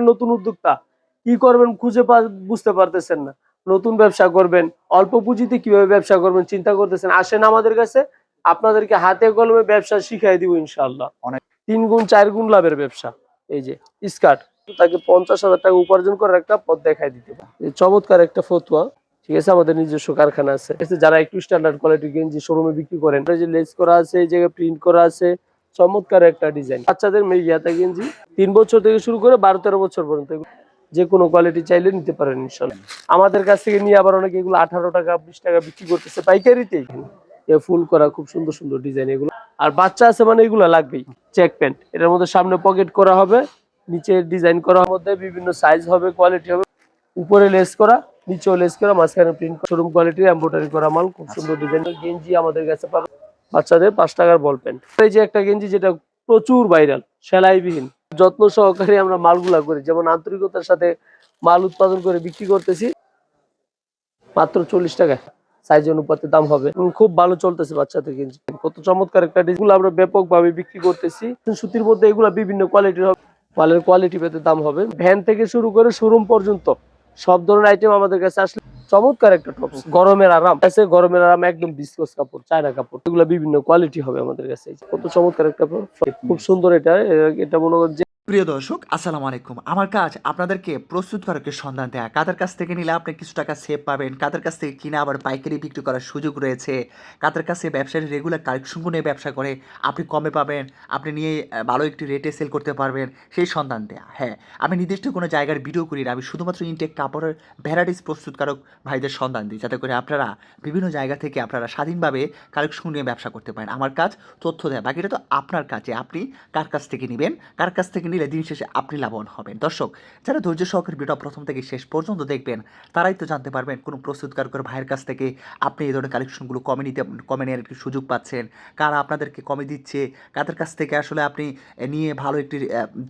নতুন উদ্যোক্তা কি করবেন খুঁজে বুঝতে পারতেছেন না। নতুন ব্যবসা করবেন অল্প পুঁজিতে কীভাবে ব্যবসা করবেন চিন্তা করতেছেন আসেন আমাদের কাছে আপনাদেরকে হাতে কলমে ব্যবসা শিখাই দিব ইনশাল্লাহ অনেক- তিন গুণ চার গুণ লাভের ব্যবসা এই যে স্কার্ট। তাকে পঞ্চাশ হাজার টাকা উপার্জন করার একটা পথ দেখাই দিতে পারে। চমৎকার একটা ফতুয়া ঠিক আছে আমাদের নিজস্ব কারখানা আছে। যারা একটু স্ট্যান্ডার্ড কোয়ালিটির গেঞ্জি শোরুমে বিক্রি করেন যে লেস করা আছে এই জায়গায় প্রিন্ট করা আছে চমৎকার একটা ডিজাইন বাচ্চাদের ইয়াতা গেঞ্জি, তিন বছর থেকে শুরু করে বারো তেরো বছর পর্যন্ত যে কোনো কোয়ালিটি চাইলে নিতে পারেন আমাদের কাছ থেকে নিয়ে আবার অনেকে এগুলো আঠারো টাকা, বিশ টাকা বিক্রি করতেছে পাইকারিতে এখানে ফুল করা খুব সুন্দর সুন্দর ডিজাইন এগুলো। আর বাচ্চা আছে মানে এগুলো লাগবেই চেক প্যান্ট এটার মধ্যে সামনে পকেট করা হবে, নিচে ডিজাইন করা মধ্যে বিভিন্ন সাইজ হবে কোয়ালিটি হবে। উপরে লেস করা, নিচেও লেস করা, মাঝখানে প্রিন্ট শোরুম কোয়ালিটির এম্ব্রয়ডারি করা মাল, খুব সুন্দর ডিজাইন গেঞ্জি আমাদের কাছে পাবে বাচ্চাদের পাঁচ টাকার বল প্যান্ট এই যে একটা গেঞ্জি যেটা প্রচুর ভাইরাল সেলাইবিহীন। যত্ন সহকারে আমরা মালগুলা করি, যেমন আন্তরিকতার সাথে মাল উৎপাদন করে বিক্রি করতেছি। মাত্র চল্লিশ টাকা সাইজ অনুপাতে দাম হবে। খুব ভালো চলতেছে বাচ্চাদের গেঞ্জি। কত চমৎকার একটা ডিজাইন আমরা ব্যাপকভাবে বিক্রি করতেছি। সুতির মধ্যে এগুলা বিভিন্ন কোয়ালিটির হবে। মালের কোয়ালিটি পেতে দাম হবে। ভ্যান থেকে শুরু করে শোরুম পর্যন্ত সব ধরনের আইটেম আমাদের কাছে আসলে চমৎকার একটা টপস গরমের আরাম। আছে গরমের আরাম একদম বিস্কস কাপড় চায়না কাপড়। এগুলো বিভিন্ন কোয়ালিটি হবে আমাদের কাছে। কত চমৎকার একটা খুব সুন্দর এটা। এটা মনে করেন প্রিয় দর্শক, আসসালামু আলাইকুম। আমার কাজ আপনাদেরকে প্রস্তুতকারকের সন্ধান দেয়া। কাদের কাছ থেকে নিলে আপনি কিছু টাকা সেভ পাবেন, কাদের কাছ থেকে কিনে আবার পাইকারি বিক্রি করার সুযোগ রয়েছে, কাদের কাছে ব্যবসায়ী রেগুলার কালেকশনগুলো নিয়ে ব্যবসা করে, আপনি কমে পাবেন, আপনি নিয়ে ভালো একটি রেটে সেল করতে পারবেন, সেই সন্ধান দেয়া। হ্যাঁ আমি নির্দিষ্ট কোনো জায়গার ভিডিও করি না, আমি শুধুমাত্র ইনটেক কাপড়ের ভ্যারাইটিস প্রস্তুতকারক ভাইদের সন্ধান দিই, যাতে করে আপনারা বিভিন্ন জায়গা থেকে আপনারা স্বাধীনভাবে কালেকশন নিয়ে ব্যবসা করতে পারেন। আমার কাজ তথ্য দেয়, বাকিটা তো আপনার কাছে আপনি কার কাছ থেকে নেবেন, কার কাছ থেকে নিলে দিন শেষে আপনি লাভবান হবেন। দর্শক, যারা ধৈর্য সহকারে ভিডিও প্রথম থেকে শেষ পর্যন্ত দেখবেন, তারাই তো জানতে পারবেন কোনো প্রস্তুতকারকের ভাইয়ের কাছ থেকে আপনি এই ধরনের কালেকশনগুলো কমে নিতে, কমে নেওয়ার একটি সুযোগ পাচ্ছেন, কারা আপনাদেরকে কমে দিচ্ছে, কাদের কাছ থেকে আসলে আপনি নিয়ে ভালো একটি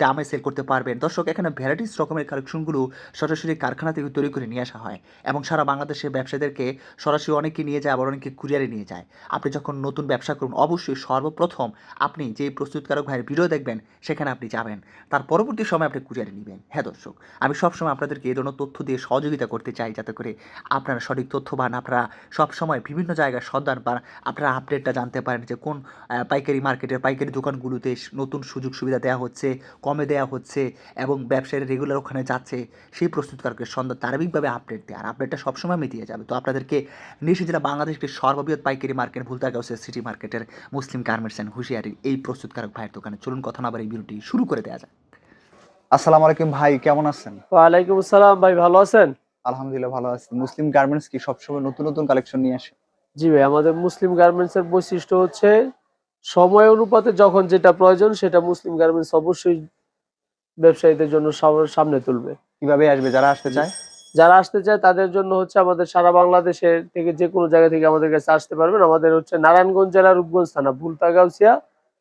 দামে সেল করতে পারবেন। দর্শক, এখানে ভ্যারাইটিস রকমের কালেকশনগুলো সরাসরি কারখানা থেকে তৈরি করে নিয়ে আসা হয় এবং সারা বাংলাদেশের ব্যবসায়ীদেরকে সরাসরি অনেকে নিয়ে যায়, আবার অনেকে কুরিয়ারে নিয়ে যায়। আপনি যখন নতুন ব্যবসা করুন, অবশ্যই সর্বপ্রথম আপনি যে প্রস্তুতকারক ভাইয়ের ভিডিও দেখবেন, সেখানে আপনি যাবেন। তার পরবর্তী সময় আপনি কুরিয়ারে নেবেন। হ্যাঁ দর্শক, আমি সবসময় আপনাদেরকে এই ধরনের তথ্য দিয়ে সহযোগিতা করতে চাই যাতে করে আপনারা সঠিক তথ্য পান, আপনারা সবসময় বিভিন্ন জায়গায় সন্ধান পান, আপনারা আপডেটটা জানতে পারেন যে কোন পাইকারি মার্কেটের, পাইকারি দোকানগুলোতে নতুন সুযোগ সুবিধা দেওয়া হচ্ছে, কমে দেওয়া হচ্ছে এবং ব্যবসায়ীরা রেগুলার ওখানে যাচ্ছে, সেই প্রস্তুতকারকের সন্ধান তারাবিকভাবে আপডেট দেয়। আর আপডেটটা সবসময় আমি দিয়ে যাবে। তো আপনাদেরকে নিশ্চিত জেলা বাংলাদেশের সর্ববৃহৎ পাইকারি মার্কেট ভুলতাগাউসের সিটি মার্কেটের মুসলিম গার্মেন্টস অ্যান্ড হুঁশিয়ারির এই প্রস্তুতকারক ভাইয়ের দোকানে। চলুন কথা না আবার এই ভিডিওটি শুরু করে দেওয়া আসসালামু আলাইকুম ভাই কেমন আছেন? ওয়ালাইকুম আসসালাম ভাই ভালো আছেন? আলহামদুলিল্লাহ ভালো আছি। মুসলিম গার্মেন্টস কি সবসময় নতুন নতুন কালেকশন নিয়ে আসে? জি ভাই আমাদের মুসলিম গার্মেন্টস এর বৈশিষ্ট্য হচ্ছে সময় অনুপাতে যখন যেটা প্রয়োজন সেটা মুসলিম গার্মেন্টস অবশ্যই ব্যবসায়ীদের জন্য সাম- সামনে তুলবে। কীভাবে আসবে? যারা আসতে চায়? যারা আসতে চায় তাদের জন্য হচ্ছে আমাদের সারা বাংলাদেশে থেকে যে কোনো জায়গা থেকে আমাদের কাছে আসতে পারবেন। আমাদের হচ্ছে নারায়ণগঞ্জ জেলা রূপগঞ্জ থানা ভুলতাগাউসিয়া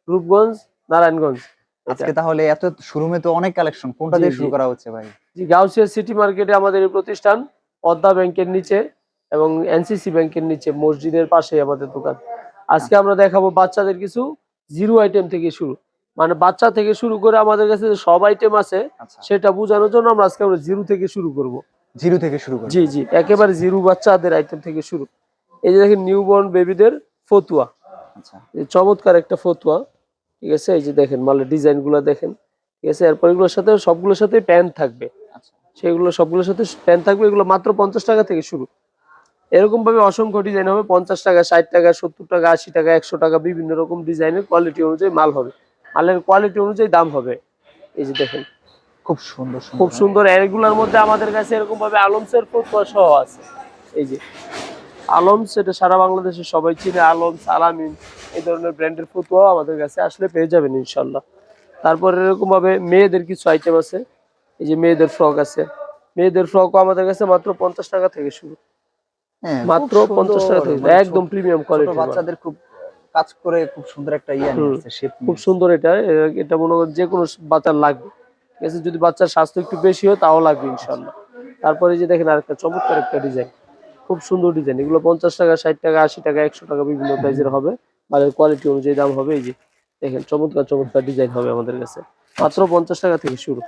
রূপগঞ্জ নারায়ণগঞ্জ। আজকে তাহলে এত শুরুমে তো অনেক কালেকশন কোনটা দিয়ে শুরু করা হচ্ছে ভাই? জি গাউসিয়া সিটি মার্কেটে আমাদের এই প্রতিষ্ঠান পদ্মা ব্যাংকের নিচে এবং এনসিসি ব্যাংকের নিচে মসজিদের পাশে আমাদের দোকান। আজকে আমরা দেখাবো বাচ্চাদের কিছু জিরো আইটেম থেকে শুরু। মানে বাচ্চা থেকে শুরু করে আমাদের কাছে যে সব আইটেম আছে আচ্ছা। সেটা বোঝানোর জন্য আমরা আজকে আমরা জিরো থেকে শুরু করব। জিরো থেকে শুরু করি জি জি একেবারে জিরো বাচ্চাদের আইটেম থেকে শুরু। এই যে দেখেন নিউবর্ন বেবিদের ফতুয়া। আচ্ছা। এই চমৎকার একটা ফতুয়া। ঠিক আছে? এই যে দেখেন মালের ডিজাইনগুলো দেখেন ঠিক আছে? এরপর এগুলোর সাথে সবগুলোর সাথে প্যান্ট থাকবে। আচ্ছা। সেগুলো সবগুলোর সাথে প্যান্ট থাকবে এগুলো মাত্র পঞ্চাশ টাকা থেকে শুরু। এরকম ভাবে অসংখ্য ডিজাইন হবে পঞ্চাশ টাকা ষাট টাকা সত্তর টাকা আশি টাকা একশো টাকা বিভিন্ন রকম ডিজাইনের কোয়ালিটি অনুযায়ী মাল হবে। মালের কোয়ালিটি অনুযায়ী দাম হবে। এই যে দেখেন খুব সুন্দর খুব সুন্দর। এগুলোর মধ্যে আমাদের কাছে এরকম ভাবে আলমসের ফতুয়া সহ আছে। এই যে আলমস সেটা সারা বাংলাদেশে সবাই চিনে। আলম আলামিন এই ধরনের ব্র্যান্ডের ফতুয়া আমাদের কাছে আসলে পেয়ে যাবেন ইনশাল্লাহ। তারপর এরকম ভাবে মেয়েদের কিছু আইটেম আছে। এই যে মেয়েদের ফ্রক আছে। মেয়েদের ফ্রকও আমাদের কাছে মাত্র পঞ্চাশ টাকা থেকে শুরু। হ্যাঁ, মাত্র পঞ্চাশ টাকা থেকে মানে একদম প্রিমিয়াম কোয়ালিটি বাচ্চাদের খুব কাজ করে খুব সুন্দর একটা ইয়ে শেপ খুব সুন্দর এটা। এটা মনে করেন যে কোনো বাচ্চার লাগবে। ঠিক আছে? যদি বাচ্চার স্বাস্থ্য একটু বেশি হয় তাও লাগবে ইনশাল্লাহ। তারপরে যে দেখেন আরেকটা চমৎকার একটা ডিজাইন খুব সুন্দর ডিজাইন এগুলো পঞ্চাশ টাকা ষাট টাকা আশি টাকা একশো টাকা বিভিন্ন প্রাইজের হবে। মালের কোয়ালিটি অনুযায়ী দাম হবে। এই যে দেখেন চমৎকার চমৎকার ডিজাইন হবে আমাদের কাছে। মাত্র পঞ্চাশ টাকা থেকে শুরু।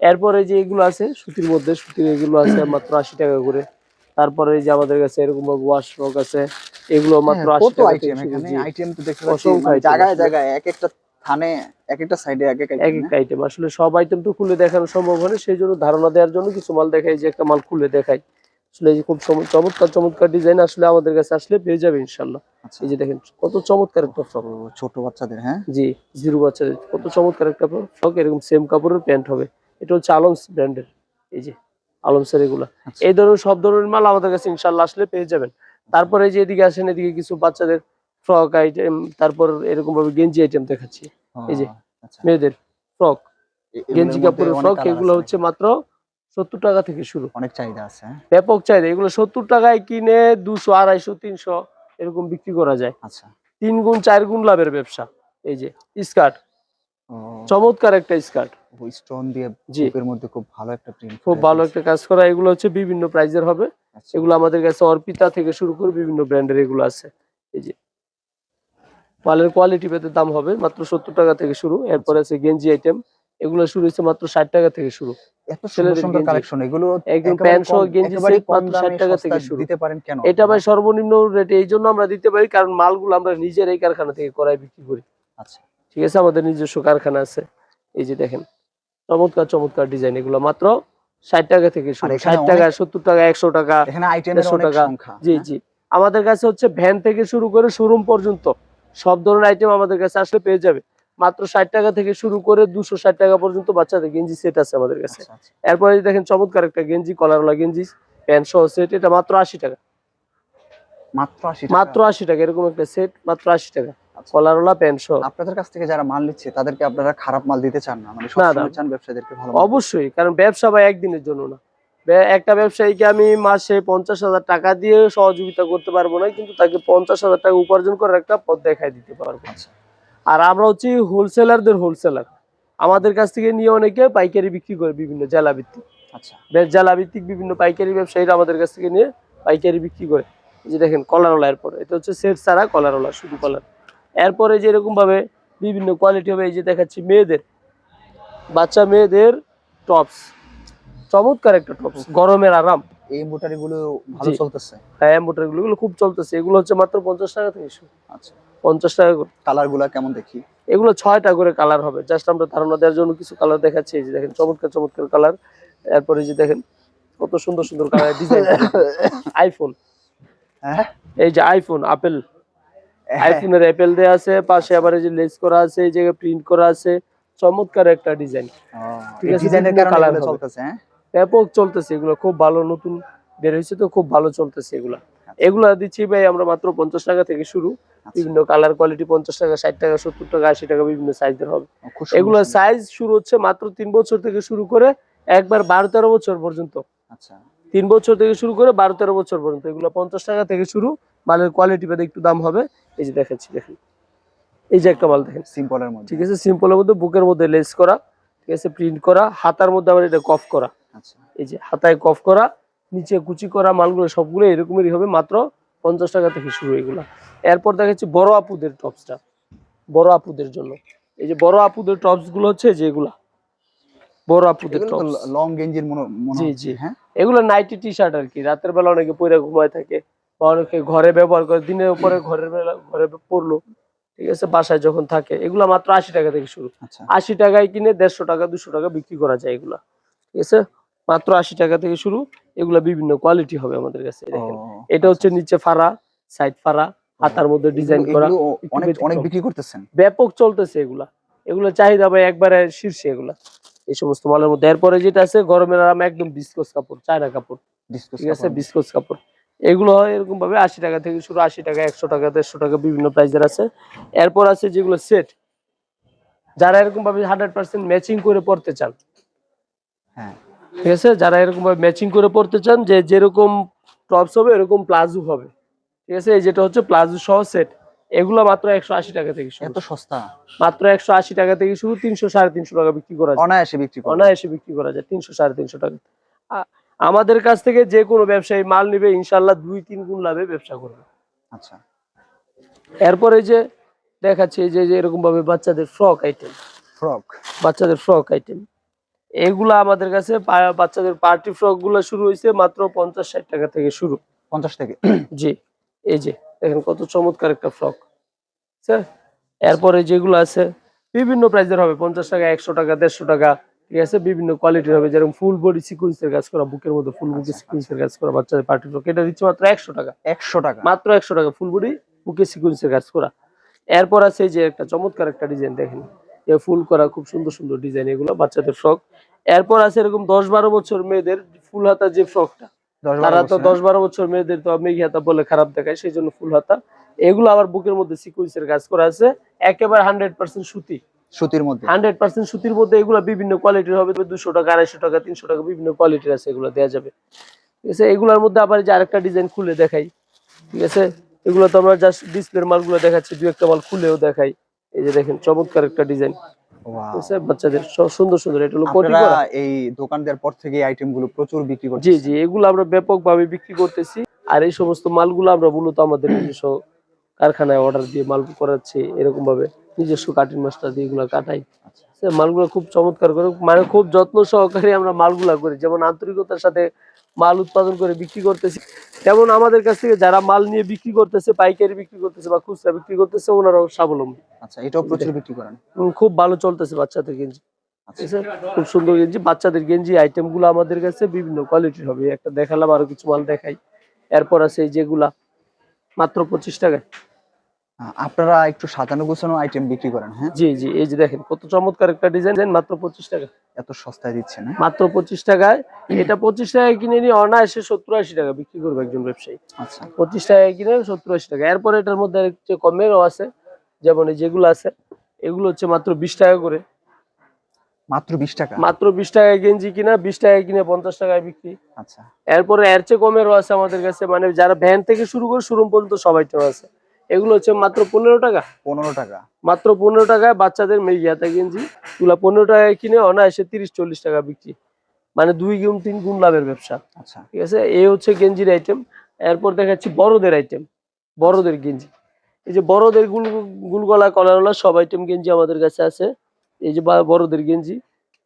এরপরে যে এগুলো আছে সুতির মধ্যে সুতির এগুলো আছে মাত্র আশি টাকা করে। তারপরে যে আমাদের কাছে এরকম ওয়াশ ফ্রক আছে এগুলো মাত্র হ্যাঁ, আশি টাকা আইটেম থেকে শুরু, এখানে? জি। আইটেম তো দেখতে পাচ্ছি অসংখ্য item জায়গায় জায়গায় এক একটা থানে এক একটা সাইডে এক এক এক আইটেম আসলে সব আইটেম তো খুলে দেখানো সম্ভব হয় সেই জন্য ধারণা দেওয়ার জন্য কিছু মাল দেখাই যে একটা মাল খুলে দেখাই। আসলে এই যে খুব চমৎকার চমৎকার ডিজাইন আসলে আমাদের কাছে আসলে পেয়ে যাবে ইনশাল্লাহ আচ্ছা। এই যে দেখেন কত চমৎকার একটা ফ্রক ছোট বাচ্চাদের হ্যাঁ? জি জিরো বাচ্চাদের কত চমৎকার একটা ফ্রক এরকম সেম কাপড়ের প্যান্ট হবে। এটা হচ্ছে আলমস ব্র্যান্ডের এই যে আলমসের এগুলা। আচ্ছা। এই ধরনের সব ধরনের মাল আমাদের কাছে ইনশাল্লাহ আসলে পেয়ে যাবেন। তারপরে এই যে এদিকে আসেন এদিকে কিছু বাচ্চাদের ফ্রক আইটেম তারপর এরকম ভাবে গেঞ্জি আইটেম দেখাচ্ছি। এই যে। আচ্ছা। মেয়েদের ফ্রক গেঞ্জি কাপড়ের ফ্রক এগুলো হচ্ছে মাত্র সত্তর টাকা থেকে শুরু। অনেক চাহিদা আছে হ্যাঁ। ব্যাপক চাহিদা। এগুলো সত্তর টাকায় কিনে দুশো আড়াইশো তিনশো এরকম বিক্রি করা যায়। আচ্ছা। তিন গুণ চার গুণ লাভের ব্যবসা। এই যে স্কার্ট। চমৎকার একটা স্কার্ট। স্টোন দিয়ে জি। বুকের মধ্যে খুব ভালো একটা প্রিন্ট খুব ভালো একটা কাজ করা। এগুলো হচ্ছে বিভিন্ন প্রাইজের হবে। এগুলো আমাদের কাছে অর্পিতা থেকে শুরু করে বিভিন্ন ব্র্যান্ডের এগুলো আছে। এই যে মালের কোয়ালিটি পেতে দাম হবে। মাত্র সত্তর টাকা থেকে শুরু। এরপরে আছে গেঞ্জি আইটেম এগুলো শুরু হচ্ছে মাত্র ষাট টাকা থেকে শুরু। এত সুন্দর সুন্দর কালেকশন এগুলো একদম প্যান্ট সহ গেঞ্জি একেবারে মাত্র 60 টাকা থেকে শুরু। দিতে পারেন কেন? এটা ভাই সর্বনিম্ন রেটে এই জন্য আমরা দিতে পারি কারণ মালগুলো আমরা নিজের এই কারখানা থেকে করাই বিক্রি করি। আচ্ছা। ঠিক আছে আমাদের নিজস্ব কারখানা আছে। এই যে দেখেন চমৎকার চমৎকার ডিজাইন এগুলো মাত্র ষাট টাকা থেকে শুরু। আর এখানে ষাট টাকা সত্তর টাকা একশো টাকা এখানে আইটেমের অনেক সংখ্যা জি হ্যাঁ? জি। আমাদের কাছে হচ্ছে ভ্যান থেকে শুরু করে শোরুম পর্যন্ত সব ধরনের আইটেম আমাদের কাছে আসলে পেয়ে যাবে। মাত্র ষাট টাকা থেকে শুরু করে দুশো ষাট টাকা পর্যন্ত বাচ্চাদের গেঞ্জি সেট আছে আমাদের কাছে। আচ্ছা, আচ্ছা। এরপরে দেখেন চমৎকার একটা গেঞ্জি কলারওয়ালা গেঞ্জি প্যান্ট সহ সেট এটা মাত্র আশি টাকা। মাত্র আশি টাকা? এরকম একটা সেট মাত্র আশি টাকা। আচ্ছা। কলারওয়ালা প্যান্ট সহ। আপনাদের কাছ থেকে যারা মাল নিচ্ছে তাদেরকে আপনারা খারাপ মাল দিতে চান না? মানে। চান ব্যবসায়ীদেরকে ভালো অবশ্যই কারণ ব্যবসা ভাই একদিনের জন্য না। একটা ব্যবসায়ীকে আমি মাসে পঞ্চাশ হাজার টাকা দিয়ে সহযোগিতা করতে পারব না কিন্তু তাকে পঞ্চাশ হাজার টাকা উপার্জন করার একটা পথ দেখাই দিতে পারব। আচ্ছা। আর আমরা হচ্ছি হোলসেলারদের হোলসেলার আমাদের কাছ থেকে নিয়ে অনেকে পাইকারি বিক্রি করে বিভিন্ন জেলা ভিত্তিক আচ্ছা। জেলা ভিত্তিক বিভিন্ন পাইকারি ব্যবসায়ীরা আমাদের কাছ থেকে নিয়ে পাইকারি বিক্রি করে। এই যে দেখেন কলারওয়ালা এরপর। এটা হচ্ছে সেট ছাড়া কলারওয়ালা শুধু কলার। এরপরে যে ভাবে বিভিন্ন কোয়ালিটি হবে এই যে দেখাচ্ছি মেয়েদের। বাচ্চা মেয়েদের টপস চমৎকার একটা টপস গরমের আরাম। এই মোটারি গুলো ভালো চলতেছে। হ্যাঁ মোটরগুলো খুব চলতেছে। এগুলো হচ্ছে মাত্র পঞ্চাশ টাকা থেকে শুরু। আচ্ছা। পঞ্চাশ টাকা করে। কালারগুলা কেমন দেখি? এগুলো ছয়টা করে কালার হবে। জাস্ট আমরা ধারণা দেওয়ার জন্য কিছু কালার দেখাচ্ছি। এই যে দেখেন চমৎকার চমৎকার কালার। এরপরে যে দেখেন কত সুন্দর সুন্দর কালার ডিজাইন আইফোন হ্যাঁ? এই যে আইফোন আপেল আইফোনের অ্যাপেল দেওয়া আছে পাশে আবার এই যে লেস করা আছে এই জায়গায় প্রিন্ট করা আছে। চমৎকার একটা ডিজাইন ঠিক আছে, ডিজাইনের colour চলতেছে হ্যাঁ? ব্যাপক চলতেছে এগুলো। খুব ভালো নতুন বের হয়েছে তো খুব ভালো চলতেছে এগুলা। এগুলা দিচ্ছি ভাই আমরা মাত্র পঞ্চাশ টাকা থেকে শুরু। আচ্ছা। বিভিন্ন কালার কোয়ালিটি পঞ্চাশ টাকা ষাট টাকা সত্তর টাকা আশি টাকা বিভিন্ন সাইজের হবে। সুন্দর। সাইজ শুরু হচ্ছে মাত্র তিন বছর থেকে শুরু করে একবার বারো তেরো বছর পর্যন্ত। আচ্ছা। তিন বছর থেকে শুরু করে বারো তেরো বছর পর্যন্ত। এগুলো পঞ্চাশ টাকা থেকে শুরু মালের কোয়ালিটি পেতে একটু দাম হবে। এই যে দেখাচ্ছি দেখেন। এই যে একটা মাল দেখেন। সিম্পলের মধ্যে। ঠিক আছে সিম্পলের মধ্যে বুকের মধ্যে লেস করা ঠিক আছে প্রিন্ট করা হাতার মধ্যে আবার এটা কফ করা। আচ্ছা। এই যে হাতায় কফ করা নিচে কুচি করা মালগুলো সবগুলো এরকমেরই হবে মাত্র পঞ্চাশ টাকা থেকে শুরু এগুলা। এরপর দেখাচ্ছি বড় আপুদের টপসটা বড় আপুদের জন্য। এই যে বড় আপুদের টপসগুলো হচ্ছে যেগুলা বড় আপুদের টপস। লং গেঞ্জির জি, জি। হ্যাঁ? এগুলো নাইটি টি শার্ট আর কি রাতের বেলা অনেকে পরে ঘুমায় থাকে বা অনেকে ঘরে ব্যবহার করে দিনের উপরে ঘরের বেলা ঘরে পড়ল ঠিক আছে বাসায় যখন থাকে এগুলো মাত্র আশি টাকা থেকে শুরু। আচ্ছা। আশি টাকায় কিনে দেড়শো টাকা দুশো টাকা বিক্রি করা যায় এগুলা ঠিক আছে? মাত্র আশি টাকা থেকে শুরু এগুলা বিভিন্ন কোয়ালিটি হবে আমাদের কাছে দেখেন। এটা হচ্ছে নিচে ফাড়া সাইড ফাড়া হাতার মধ্যে ডিজাইন করা। অনেক অনেক বিক্রি করতেছেন? ব্যাপক চলতেছে এগুলা। এগুলো চাহিদা ভাই একবারে শীর্ষে এগুলা। এই সমস্ত মালের মধ্যে। এরপরে যেটা আছে গরমের আরাম একদম বিস্কোস কাপড় চায়না কাপড়। ঠিক আছে বিস্কোস কাপড়। এগুলো হয় এরকম ভাবে আশি টাকা থেকে শুরু আশি টাকা একশো টাকা দেড়শো টাকা বিভিন্ন প্রাইসের আছে। এরপর আছে যেগুলো সেট যারা এরকম ভাবে হান্ড্রেড পার্সেন্ট ম্যাচিং করে পড়তে চান। হ্যাঁ। ঠিক আছে? যারা এরকম ভাবে ম্যাচিং করে পড়তে চান যে যেরকম টপস হবে এরকম প্লাজো হবে। ঠিক আছে? এই যেটা হচ্ছে প্লাজো সহ সেট এগুলো মাত্র একশো আশি টাকা থেকে শুরু। এত সস্তা? মাত্র একশো আশি টাকা থেকে শুরু তিনশো সাড়ে তিনশো টাকা বিক্রি করা যায়। অনায়াসে বিক্রি করে অনায়াসে বিক্রি করা যায় তিনশো সাড়ে তিনশো টাকা। আমাদের কাছ থেকে যে কোনো ব্যবসায়ী মাল নিবে ইনশাল্লাহ দুই তিন গুণ লাভে ব্যবসা করবে। আচ্ছা। এরপরে যে দেখাচ্ছে যে এরকম ভাবে বাচ্চাদের ফ্রক আইটেম ফ্রক বাচ্চাদের ফ্রক আইটেম এগুলা আমাদের কাছে বাচ্চাদের পার্টি ফ্রকগুলো শুরু হয়েছে মাত্র পঞ্চাশ ষাট টাকা থেকে শুরু। পঞ্চাশ থেকে। জি এই যে দেখেন কত চমৎকার একটা ফ্রক স্যার এরপরে যেগুলো আছে বিভিন্ন প্রাইজের হবে পঞ্চাশ টাকা একশো টাকা দেড়শো টাকা ঠিক আছে? বিভিন্ন কোয়ালিটির হবে যেরকম ফুল বডি সিকুয়েন্সের কাজ করা বুকের মধ্যে ফুল বুকে সিকুয়েন্সের কাজ করা বাচ্চাদের পার্টি ফ্রক এটা দিচ্ছে মাত্র একশো টাকা। একশো টাকা। মাত্র একশো টাকা ফুল বডি বুকে সিকুয়েন্সের কাজ করা। এরপর আছে এই যে একটা চমৎকার একটা ডিজাইন দেখেন। ফুল করা খুব সুন্দর সুন্দর ডিজাইন এগুলো বাচ্চাদের ফ্রক এরপর আছে এরকম দশ বারো বছর মেয়েদের ফুল হাতা যে ফ্রকটা তারা তো দশ বারো বছর মেয়েদের তো মেঘি হাতা বলে খারাপ দেখায় সেই জন্য ফুল হাতা। এগুলো আবার বুকের মধ্যে সিকুয়েন্সের কাজ করা আছে। একেবারে হান্ড্রেড পার্সেন্ট সুতি। সুতির মধ্যে। হান্ড্রেড পার্সেন্ট সুতির মধ্যে এগুলো বিভিন্ন কোয়ালিটির হবে দুশো টাকা আড়াইশো টাকা তিনশো টাকা বিভিন্ন কোয়ালিটির আছে এগুলো দেওয়া যাবে। ঠিক আছে? এগুলোর মধ্যে আবার যে আরেকটা ডিজাইন খুলে দেখাই। ঠিক আছে? এগুলো তো আমরা জাস্ট ডিসপ্লের মালগুলো দেখাচ্ছি দু একটা মাল খুলেও দেখাই। এই যে দেখেন চমৎকার একটা ডিজাইন। Wow. ঠিক আছে বাচ্চাদের সুন্দর সুন্দর এটা হলো কোটি এই দোকান দেওয়ার পর থেকে এই আইটেম প্রচুর বিক্রি করছেন জি জি এগুলো আমরা ব্যাপকভাবে বিক্রি করতেছি। আর এই সমস্ত মালগুলো আমরা মূলত আমাদের নিজস্ব কারখানায় অর্ডার দিয়ে মাল করাচ্ছি এরকম ভাবে নিজস্ব কাটিং মাস্টার দিয়ে এগুলো কাটাই। মালগুলো খুব চমৎকার করে মানে খুব যত্ন সহকারে আমরা মালগুলা করি। যেমন আন্তরিকতার সাথে মাল উৎপাদন করে বিক্রি করতেছি। তেমন আমাদের কাছ থেকে যারা মাল নিয়ে বিক্রি করতেছে পাইকারি বিক্রি করতেছে বা খুচরা বিক্রি করতেছে ওনারাও স্বাবলম্বী। আচ্ছা এটাও প্রচুর বিক্রি করেন? খুব ভালো চলতেছে বাচ্চাদের গেঞ্জি। আচ্ছা। খুব সুন্দর গেঞ্জি। বাচ্চাদের গেঞ্জি আইটেমগুলো আমাদের কাছে বিভিন্ন কোয়ালিটির হবে। একটা দেখালাম আরও কিছু মাল দেখাই। এরপর আছে যেগুলা মাত্র পঁচিশ টাকায়। আপনারা একটু সাজানো গোছানো আইটেম বিক্রি করেন হ্যাঁ? জি জি এই যে দেখেন কত চমৎকার একটা ডিজাইন মাত্র পঁচিশ টাকা। এত সস্তায় দিচ্ছেন হ্যাঁ? মাত্র পঁচিশ টাকায় এটা পঁচিশ টাকায় কিনে নিয়ে অনায়াসে সত্তর আশি টাকা বিক্রি করবে একজন ব্যবসায়ী। আচ্ছা। পঁচিশ টাকায় কিনে সত্তর আশি টাকা। এরপর এটার মধ্যে আরেকটু কমেরও আছে যেমন এই যেগুলো আছে এগুলো হচ্ছে মাত্র বিশ টাকা করে। মাত্র বিশ টাকা? মাত্র বিশ টাকায় গেঞ্জি কিনা বিশ টাকায় কিনে পঞ্চাশ টাকায় বিক্রি। আচ্ছা। এরপরে এর চেয়ে কমেরও আছে আমাদের কাছে মানে যারা ভ্যান থেকে শুরু করে শোরুম পর্যন্ত সব আইটেম আছে। এগুলো হচ্ছে মাত্র পনেরো টাকা। পনেরো টাকা। মাত্র পনেরো টাকায় বাচ্চাদের মেঘিয়াতা গেঞ্জি এগুলা পনেরো টাকায় কিনে অনায়াসে তিরিশ চল্লিশ টাকা বিক্রি। মানে দুই গুণ তিন গুণ লাভের ব্যবসা। আচ্ছা। ঠিক আছে? এই হচ্ছে গেঞ্জির আইটেম এরপর দেখাচ্ছি বড়দের আইটেম বড়দের গেঞ্জি। এই যে বড়দের গুল গুলগলা কলারওয়ালা সব আইটেম গেঞ্জি আমাদের কাছে আছে। এই যে বড়দের গেঞ্জি।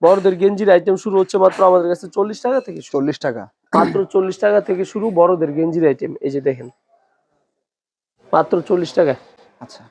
বড়দের গেঞ্জির আইটেম শুরু হচ্ছে মাত্র আমাদের কাছে চল্লিশ টাকা থেকে চল্লিশ টাকা। মাত্র চল্লিশ টাকা থেকে শুরু বড়দের গেঞ্জির আইটেম এই যে দেখেন। মাত্র চল্লিশ টাকা। আচ্ছা।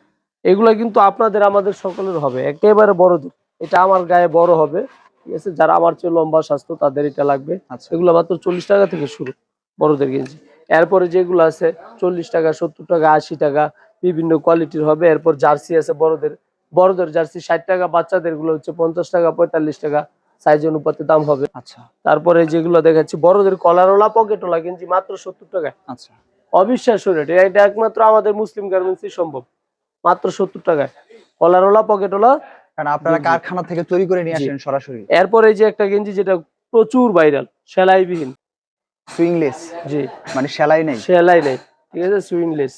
এগুলা কিন্তু আপনাদের আমাদের সকলের হবে। একেবারে বড়দের। এটা আমার গায়ে বড় হবে। ঠিক আছে? যারা আমার চেয়ে লম্বা স্বাস্থ্য তাদের এটা লাগবে। আচ্ছা। এগুলো মাত্র চল্লিশ টাকা থেকে শুরু বড়দের গেঞ্জি। এরপরে যেগুলো আছে চল্লিশ টাকা সত্তর টাকা আশি টাকা বিভিন্ন কোয়ালিটির হবে। এরপর জার্সি আছে বড়দের। বড়দের জার্সি ষাট টাকা বাচ্চাদেরগুলো হচ্ছে পঞ্চাশ টাকা পঁয়তাল্লিশ টাকা সাইজ অনুপাতে দাম হবে। আচ্ছা। তারপরে যেগুলো দেখাচ্ছি বড়দের কলারওয়ালা পকেটওয়ালা গেঞ্জি মাত্র সত্তর টাকা। আচ্ছা। অবিশ্বাস্য রেট এটা একমাত্র আমাদের মুসলিম গার্মেন্টসই সম্ভব। মাত্র সত্তর টাকায়। কলারওয়ালা পকেটওয়ালা কারণ আপনারা। কারখানা থেকে তৈরি করে নিয়ে আসেন সরাসরি। এরপরে যে একটা গেঞ্জি যেটা প্রচুর ভাইরাল সেলাইবিহীন। সুইংলেস জি। মানে সেলাই নেই। সেলাই নেই। ঠিক আছে? সুইংলেস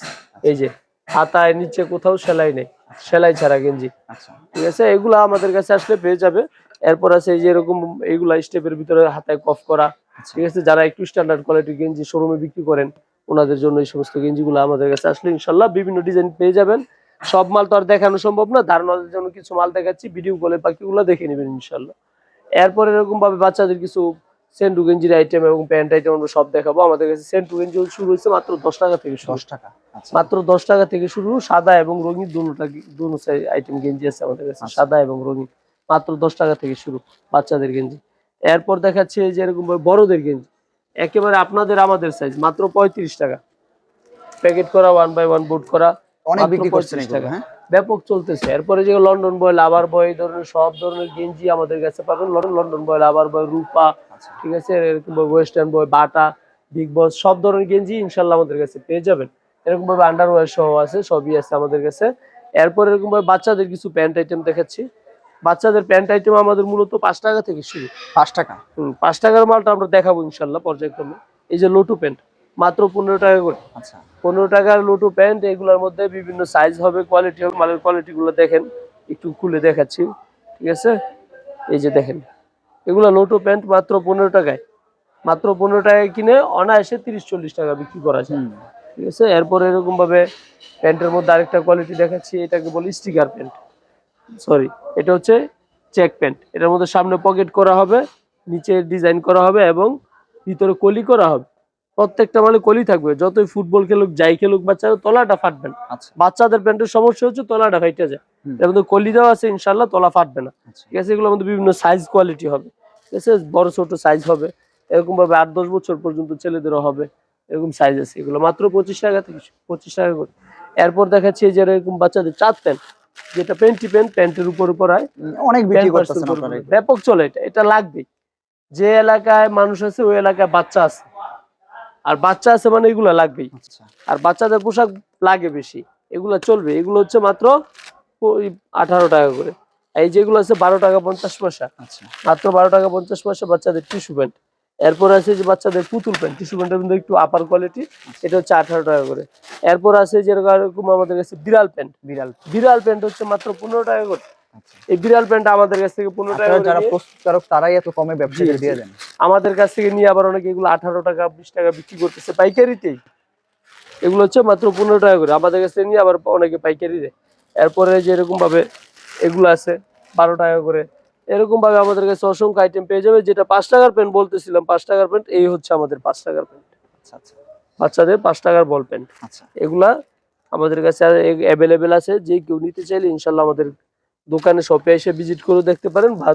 এই যে হাতায় নিচে কোথাও সেলাই নেই। সেলাই ছাড়া গেঞ্জি। আচ্ছা। ঠিক আছে? এগুলা আমাদের কাছে আসলে পেয়ে যাবে। এরপর আছে এই যে এরকম এইগুলা স্টেপের ভিতরে হাতায় কফ করা। আচ্ছা। ঠিক আছে? যারা একটু স্ট্যান্ডার্ড কোয়ালিটির গেঞ্জি শোরুমে বিক্রি করেন ওনাদের জন্য এই সমস্ত গেঞ্জিগুলো আমাদের কাছে আসলে ইনশাল্লাহ বিভিন্ন ডিজাইন পেয়ে যাবেন। সব মাল তো আর দেখানো সম্ভব না ধারণার জন্য কিছু মাল দেখাচ্ছি ভিডিও কলে বাকিগুলো দেখে নেবেন ইনশাল্লাহ। এরপর এরকম ভাবে বাচ্চাদের কিছু সেন্টু গেঞ্জির আইটেম এবং প্যান্ট আইটেম আমরা সব দেখাবো। আমাদের কাছে সেন্টু গেঞ্জি শুরু হয়েছে মাত্র দশ টাকা থেকে দশ টাকা আচ্ছা। মাত্র দশ টাকা থেকে শুরু সাদা এবং রঙিন দুটা দুনো আইটেম গেঞ্জি আছে আমাদের কাছে আচ্ছা। সাদা এবং রঙিন। মাত্র দশ টাকা থেকে শুরু বাচ্চাদের গেঞ্জি। এরপর দেখাচ্ছে যে এরকম ভাবে বড়দের গেঞ্জি। একেবারে আপনাদের আমাদের সাইজ মাত্র পঁয়ত্রিশ টাকা। প্যাকেট করা ওয়ান বাই ওয়ান বুট করা অনেক মাত্র বিক্রি করছেন 35 এগুলো, টাকা। হ্যাঁ? ব্যাপক চলতেছে। এরপরে যে লন্ডন বয় লাভার বয় এই ধরনের সব ধরনের গেঞ্জি আমাদের কাছে পাবেন। London London boy lover boy Rupa আচ্ছা। ঠিক আছে? এরকম ওয়েস্টার্ন বয় বাটা বিগ বস সব ধরনের গেঞ্জি ইনশাল্লাহ আমাদের কাছে পেয়ে যাবেন। এরকম ভাবে আন্ডারওয়্যার সহ আছে সবই আছে আমাদের কাছে। এরপর এরকম ভাবে বাচ্চাদের কিছু প্যান্ট আইটেম দেখাচ্ছি। বাচ্চাদের প্যান্ট আইটেম আমাদের মূলত পাঁচ টাকা থেকে শুরু। পাঁচ টাকা। হুম, পাঁচ টাকার মালটা আমরা দেখাবো ইনশাল্লাহ পর্যায়ক্রমে। এই যে লোটু প্যান্ট মাত্র পনেরো টাকা করে। আচ্ছা। পনেরো টাকার লোটু প্যান্ট এগুলোর মধ্যে বিভিন্ন সাইজ হবে কোয়ালিটি হবে মালের কোয়ালিটি গুলো দেখেন একটু খুলে দেখাচ্ছি ঠিক আছে? এই যে দেখেন এগুলো লোটো প্যান্ট মাত্র পনেরো টাকায়। মাত্র পনেরো টাকায় কিনে অনায়াসে তিরিশ চল্লিশ টাকা বিক্রি করা যায়। ঠিক আছে? এরপর এরকম ভাবে প্যান্টের মধ্যে আরেকটা কোয়ালিটি দেখাচ্ছি এটাকে বলি স্টিকার প্যান্ট সরি এটা হচ্ছে চেক প্যান্ট এটার মধ্যে সামনে পকেট করা হবে নিচে ডিজাইন করা হবে এবং ভিতরে কলি করা হবে। প্রত্যেকটা মানে কলি থাকবে যতই ফুটবল খেলুক যাই খেলুক বাচ্চারা তলাটা ফাটবে না। আচ্ছা। বাচ্চাদের প্যান্টের সমস্যা হচ্ছে তলাটা ফাইটে যায়। এর মধ্যে কলি দেওয়া আছে ইনশাল্লাহ তলা ফাটবে না। আচ্ছা। ঠিক আছে এগুলোর মধ্যে বিভিন্ন সাইজ কোয়ালিটি হবে। ঠিক আছে বড় ছোট সাইজ হবে। এরকম ভাবে আট দশ বছর পর্যন্ত ছেলেদেরও হবে। এরকম সাইজ আছে। এগুলো মাত্র পঁচিশ টাকা থেকে পঁচিশ টাকা করে। এরপর দেখাচ্ছি যে এরকম বাচ্চাদের চার প্যান্ট যেটা প্যান্টি প্যান্ট প্যান্টের উপর উপর হয়। অনেক বিক্রি 10% করতেছেন উপর আপনারা উপর। এগুলো। ব্যাপক চলে এটা এটা লাগবেই। যে এলাকায় মানুষ আছে ওই এলাকায় বাচ্চা আছে। আর বাচ্চা আছে মানে এগুলো লাগবেই। আচ্ছা। আর বাচ্চাদের পোশাক লাগে বেশি। এগুলো চলবে। এগুলো হচ্ছে মাত্র আঠারো টাকা করে। এই যেগুলো আছে বারো টাকা পঞ্চাশ পয়সা। আচ্ছা। মাত্র বারো টাকা পঞ্চাশ পয়সা বাচ্চাদের টিস্যু প্যান্ট। এরপর আছে যে বাচ্চাদের পুতুল প্যান্ট। টিস্যু প্যান্টের মধ্যে একটু আপার কোয়ালিটি এটা হচ্ছে আঠারো টাকা করে। এরপর আছে যেরকম আমাদের কাছে বিড়াল প্যান্ট। বিড়াল বিড়াল প্যান্ট হচ্ছে মাত্র পনেরো টাকা করে। আচ্ছা। এই বিড়াল প্যান্ট আমাদের কাছ থেকে পনেরো টাকা যারা প্রস্তুতকারক তারাই এত কমে ব্যবসা। দিয়ে দেন। আমাদের কাছ থেকে নিয়ে আবার অনেকে এগুলো আঠারো টাকা বিশ টাকা বিক্রি করতেছে পাইকারিতেই। এগুলো হচ্ছে মাত্র পনেরো টাকা করে। আমাদের কাছ থেকে নিয়ে আবার অনেকে পাইকারি দেয়। এরপরে যেরকম ভাবে এগুলো আছে বারো টাকা করে। এরকম ভাবে আমাদের কাছে অসংখ্য আইটেম পেয়ে যাবে যেটা পাঁচ টাকার পেন বলতেছিলাম পাঁচ টাকার পেন এই হচ্ছে আমাদের পাঁচ টাকার পেন আচ্ছা আচ্ছা। বাচ্চাদের পাঁচ টাকার বল পেন আচ্ছা। এগুলা আমাদের কাছে অ্যাভেলেবেল আছে। যে কেউ নিতে চাইলে ইনশাল্লাহ আমাদের দোকানে শপে এসে ভিজিট করে দেখতে পারেন বা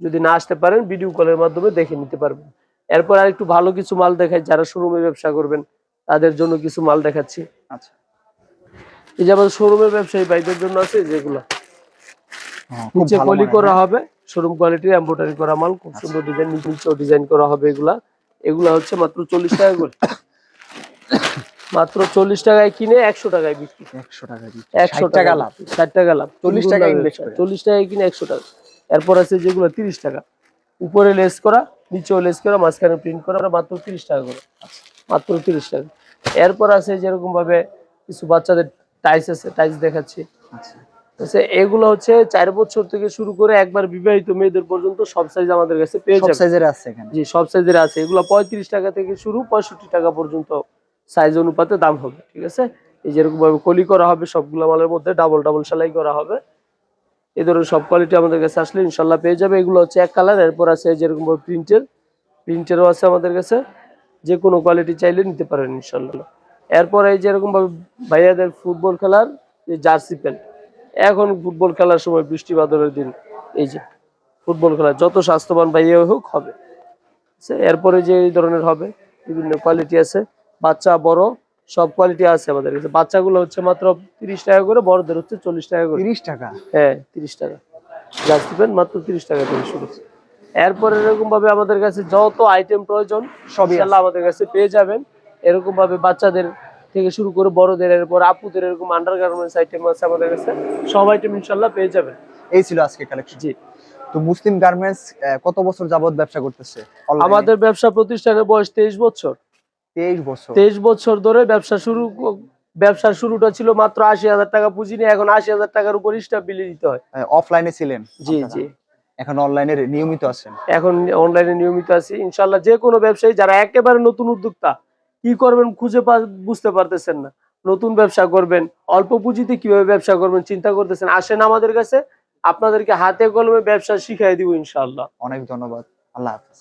যদি না আসতে পারেন ভিডিও কলের মাধ্যমে দেখে নিতে পারবেন। এরপর আর একটু ভালো কিছু মাল দেখাই যারা শোরুমে ব্যবসা করবেন তাদের জন্য কিছু মাল দেখাচ্ছি। আচ্ছা। এই যে আমাদের শোরুমের ব্যবসায়ী ভাইদের জন্য আছে যেগুলো হ্যাঁ, নিচে কলি করা। হবে শোরুম কোয়ালিটি এমব্রয়ডারি করা মাল খুব সুন্দর ডিজাইন নিচেও ডিজাইন করা হবে এগুলা। এগুলা হচ্ছে মাত্র চল্লিশ টাকা করে। মাত্র চল্লিশ টাকায় কিনে একশো টাকায় বিক্রি। একশো টাকা দিচ্ছে। একশো টাকা লাভ। ষাট টাকা লাভ। 40 টাকা চল্লিশ টাকায় কিনে একশো টাকা। এরপর আছে যেগুলো তিরিশ টাকা। উপরে লেস করা নিচেও লেস করা মাঝখানে প্রিন্ট করা মাত্র তিরিশ টাকা করে। মাত্র তিরিশ টাকা। এরপর আছে যেরকম ভাবে কিছু বাচ্চাদের টাইস আছে টাইস দেখাচ্ছি। আচ্ছা। আচ্ছা, এগুলো হচ্ছে চার বছর থেকে শুরু করে একবার বিবাহিত মেয়েদের পর্যন্ত সব সাইজ আমাদের কাছে পেয়ে সব যাবে। সাইজের আছে জি সব সাইজের আছে। এগুলো পঁয়ত্রিশ টাকা থেকে শুরু পঁয়ষট্টি টাকা পর্যন্ত সাইজ অনুপাতে দাম হবে ঠিক আছে? এই যেরকম ভাবে কলি করা হবে সবগুলো মালের মধ্যে ডাবল ডাবল সেলাই করা হবে। এই ধরনের সব কোয়ালিটি আমাদের কাছে আসলে ইনশাল্লাহ পেয়ে যাবে। এগুলো হচ্ছে এক কালার এরপর আছে যেরকম ভাবে প্রিন্টের প্রিন্টেরও আছে আমাদের কাছে। যে কোনো কোয়ালিটি চাইলে নিতে পারেন ইনশাল্লাহ। এরপর এই যেরকম ভাবে ভাইয়াদের ফুটবল খেলার যে জার্সি প্যান্ট এখন ফুটবল খেলার সময় বৃষ্টি বাদলের দিন এই যে ফুটবল খেলা যত স্বাস্থ্যবান ভাইয়া হোক হবে। আচ্ছা, এরপরে যে এই ধরনের হবে বিভিন্ন কোয়ালিটি আছে। বাচ্চা বড় সব কোয়ালিটি আছে আমাদের কাছে। বাচ্চাগুলো হচ্ছে মাত্র তিরিশ টাকা করে বড়দের হচ্ছে চল্লিশ টাকা করে। তিরিশ টাকা? হ্যাঁ তিরিশ টাকা। জার্সি প্যান্ট মাত্র তিরিশ টাকা থেকে শুরু এরপরে এরকম ভাবে আমাদের কাছে যত আইটেম প্রয়োজন সবই ইনশাল্লাহ আমাদের কাছে পেয়ে যাবেন। এরকম ভাবে বাচ্চাদের থেকে শুরু করে বড়দের এরপর আপুদের এরকম আন্ডার গার্মেন্টস আইটেম আছে আমাদের কাছে সব আইটেম ইনশাল্লাহ পেয়ে যাবেন। এই ছিল আজকে কালেকশন জি। তো মুসলিম গার্মেন্টস কত বছর যাবত ব্যবসা করতেছে? আমাদের ব্যবসা প্রতিষ্ঠানের বয়স তেইশ বছর। তেইশ বছর। তেইশ বছর ধরে ব্যবসা শুরু ব্যবসার শুরুটা ছিল মাত্র আশি হাজার টাকা পুঁজি নিয়ে এখন আশি হাজার টাকার উপর স্টাফ বিলে দিতে হয়। অফলাইনে ছিলেন জি জি। এখন অনলাইনে নিয়মিত আছেন। এখন অনলাইনে নিয়মিত আছি। ইনশাল্লাহ যে কোনো ব্যবসায়ী যারা একেবারে নতুন উদ্যোক্তা কি করবেন খুঁজে বুঝতে পারতেছেন না। নতুন ব্যবসা করবেন অল্প পুঁজিতে কীভাবে ব্যবসা করবেন চিন্তা করতেছেন আসেন আমাদের কাছে। আপনাদেরকে হাতে কলমে ব্যবসা শিখাই দিব ইনশাল্লাহ অনেক ধন্যবাদ। আল্লাহ হাফিজ।